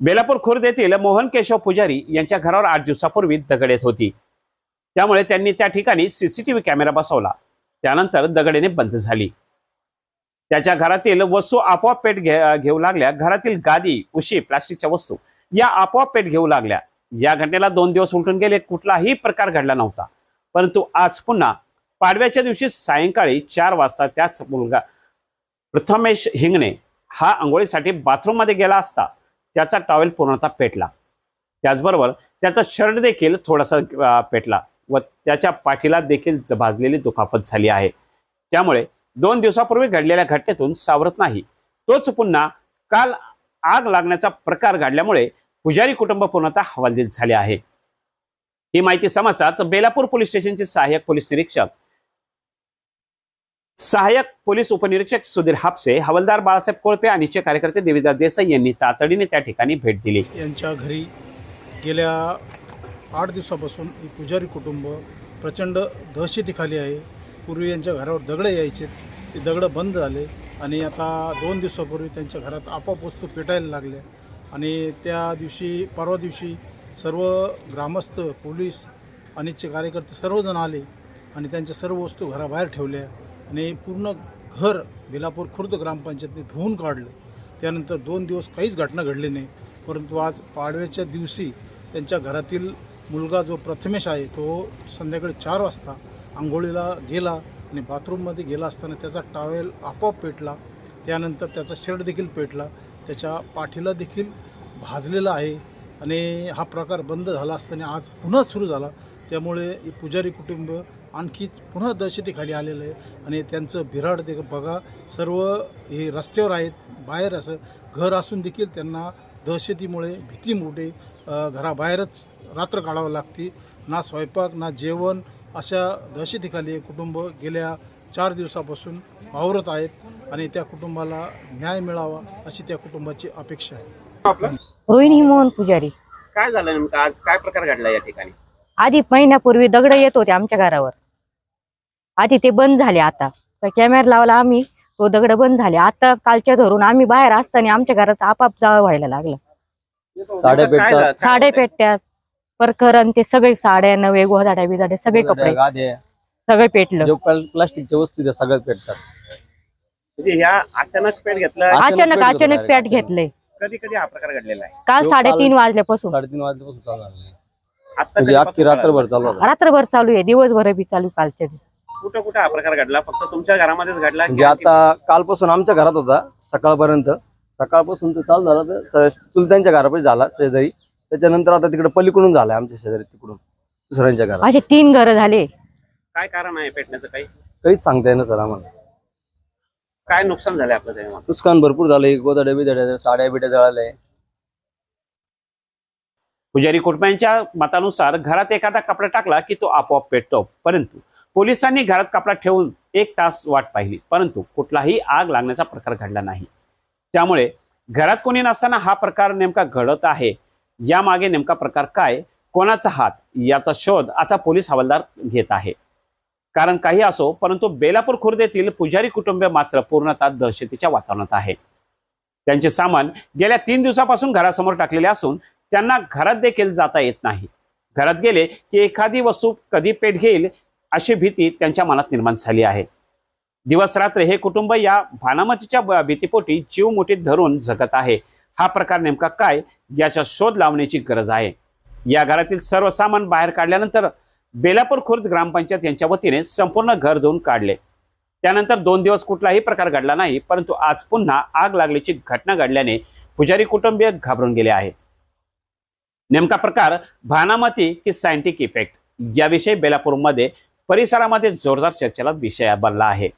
बेलापूर खुर्द येथील मोहन केशव पुजारी यांच्या घरावर आठ दिवसापूर्वी दगड येत होती. त्यामुळे त्यांनी त्या ठिकाणी सीसीटीव्ही कॅमेरा बसवला. त्यानंतर दगडेने बंद झाली. त्याच्या घरातील वस्तू आपोआप पेट घेऊ लागल्या. घरातील गादी उशी प्लास्टिकच्या वस्तू या आपोआप पेट घेऊ लागल्या. या घटनेला दोन दिवस उलटून गेले. कुठलाही प्रकार घडला नव्हता. परंतु आज पुन्हा पाडव्याच्या दिवशी सायंकाळी चार वाजता त्याच मुलगा प्रथमेश हिंगणे हा आंघोळीसाठी बाथरूममध्ये गेला असता. त्याचा टॉवेल पूर्णतः पेटला. त्याचबरोबर त्याचा शर्ट देखील थोडासा पेटला व त्याच्या पाठीला देखील भाजलेली दुखापत झाली आहे. त्यामुळे दोन दिवसापूर्वी घडलेल्या घटनेतून सावरत नाही. तोच पुन्हा काल आग लागण्याचा प्रकार घडल्यामुळे पुजारी कुटुंब पूर्णतः हवालदिल झाले आहे. ही माहिती समजताच बेलापूर पोलीस स्टेशनचे सहाय्यक पोलीस निरीक्षक सहाय्यक पोलीस उपनिरीक्षक सुधीर हापसे हवालदार बाळासाहेब कोळपे आणि चे कार्यकर्ते देवीदास देसाई यांनी तातडीने त्या ठिकाणी भेट दिली. यांच्या घरी गेल्या आठ दिवसापासून ही पुजारी कुटुंब प्रचंड दहशतीखाली आहे. पूर्वी यांच्या घरावर दगडं यायचे ते दगडं बंद झाले आणि आता दोन दिवसापूर्वी त्यांच्या घरात आपोआप वस्तू पेटायला लागल्या आणि त्या दिवशी परवा दिवशी सर्व ग्रामस्थ पोलीस अनिच्छे कार्यकर्ते सर्वजण आले आणि त्यांच्या सर्व वस्तू घराबाहेर ठेवल्या. आणि पूर्ण घर बेलापूर खुर्द ग्रामपंचायतने धुवून काढलं. त्यानंतर दोन दिवस काहीच घटना घडली नाही. परंतु आज पाडव्याच्या दिवशी त्यांच्या घरातील मुलगा जो प्रथमेश आहे तो संध्याकाळी चार वाजता आंघोळीला गेला आणि बाथरूममध्ये गेला असताना त्याचा टावेल आपोआप पेटला. त्यानंतर त्याचा शर्ट देखील पेटला. त्याच्या पाठीला देखील भाजलेला आहे आणि हा प्रकार बंद झाला असताना आज पुन्हा सुरू झाला. त्यामुळे पुजारी कुटुंब आणखीच पुन्हा दहशतीखाली आलेलं आहे. आणि त्यांचं बिराड ते बघा सर्व हे रस्त्यावर आहेत बाहेर असं घर असून देखील त्यांना दहशतीमुळे भीतीमुळे अ, घराबाहेरच रात्र काढावं लागते. ना स्वयंपाक ना जेवण अशा दहशतीखाली कुटुंब गेल्या चार दिवसापासून वावरत आहेत आणि त्या कुटुंबाला न्याय मिळावा अशी त्या कुटुंबाची अपेक्षा आहे. रोहिणी मोहन पुजारी. काय झालं नेमकं? आज काय प्रकार घडला या ठिकाणी? आधी महिन्यापूर्वी दगड येत होते आमच्या घरावर. आधी ते बंद झाले आता. तर कॅमेरा लावला आम्ही तो दगड बंद झाले. आता कालच्या धरून आम्ही बाहेर असताना आमच्या घरात आपाप जाळ व्हायला लागलं. पेटतात. साडे? पेटत्यात परकर आणि ते सगळे साड्या नवे गोधाड्या बिधाड्या सगळे कपडे. सगळे पेटलं. प्लास्टिकच्या वस्तू त्या सगळ्यात पेटतात. म्हणजे ह्या अचानक पेट घेतला? अचानक अचानक पेट. पॅट घेतले कधी कधी हा प्रकार घडलेला आहे? काल साडेतीन वाजल्यापासून. साडेतीन वाजल्यापासून चालू झालं आता म्हणजे रात्रभर चालू होता रात्रभर चालू आहे. दिवसभर बी चालू कालच्या. कुठं कुठं हा प्रकार घडला? फक्त तुमच्या घरामध्येच घडला की म्हणजे आता कालपासून आमच्या घरात होता सकाळपर्यंत. सकाळपासून तो चालू झाला तर स- चुलत्यांच्या घरापाशी झाला शेजारी. त्याच्यानंतर आता तिकडे पलीकडून झालाय आमच्या शेजारी तिकडून दुसऱ्यांच्या घरात. असे तीन घरं झाले. काय कारण आहे पेटण्याचं काही? काहीच सांगता येणार सर आम्हाला. काय नुकसान झालंय आपलं त्याच्यामध्ये? नुकसान भरपूर झालंय. गोदाड्या बिदाड्या साड्या बिड्या जळाल्या. पुजारी कुटुंबांच्या मतानुसार घरात एखादा कपडा टाकला की तो आपोआप पेटतो. परंतु पोलिसांनी घरात कापडा ठेवून एक तास वाट पाहिली परंतु कुठलाही आग लागण्याचा प्रकार घडला नाही. त्यामुळे घरात कोणी नसताना हा प्रकार नेमका घडत आहे यामागे नेमका प्रकार काय कोणाचा हात याचा शोध आता पोलीस हवालदार घेत आहे. कारण काही असो परंतु बेलापूर खुर्द येथील पुजारी कुटुंब मात्र पूर्णतः दहशतीच्या वातावरणात आहे. त्यांचे सामान गेल्या तीन दिवसापासून घरासमोर टाकलेले असून त्यांना घरात देखील जाता येत नाही. घरात गेले की एखादी वस्तू कधी पेट घेईल अशी भीती त्यांच्या मनात निर्माण झाली आहे. दिवस रात्र हे कुटुंब या भानामतीच्या भीतीपोटी जीव मुठीत धरून जगत आहे. हा प्रकार नेमका काय याचा शोध लावण्याची गरज आहे. या घरातील सर्व सामान बाहेर काढल्यानंतर बेलापूर खुर्द ग्रामपंचायत यांच्या वतीने संपूर्ण घर धुवून काढले. त्यानंतर दोन दिवस कुठलाही प्रकार घडला नाही परंतु आज पुन्हा आग लागल्याची घटना घडल्याने पुजारी कुटुंबीय घाबरून गेले आहे. नेमका प्रकार भानामती की सायंटिक इफेक्ट याविषयी बेलापूरमध्ये परिसरामध्ये जोरदार चर्चेला विषय बनला आहे.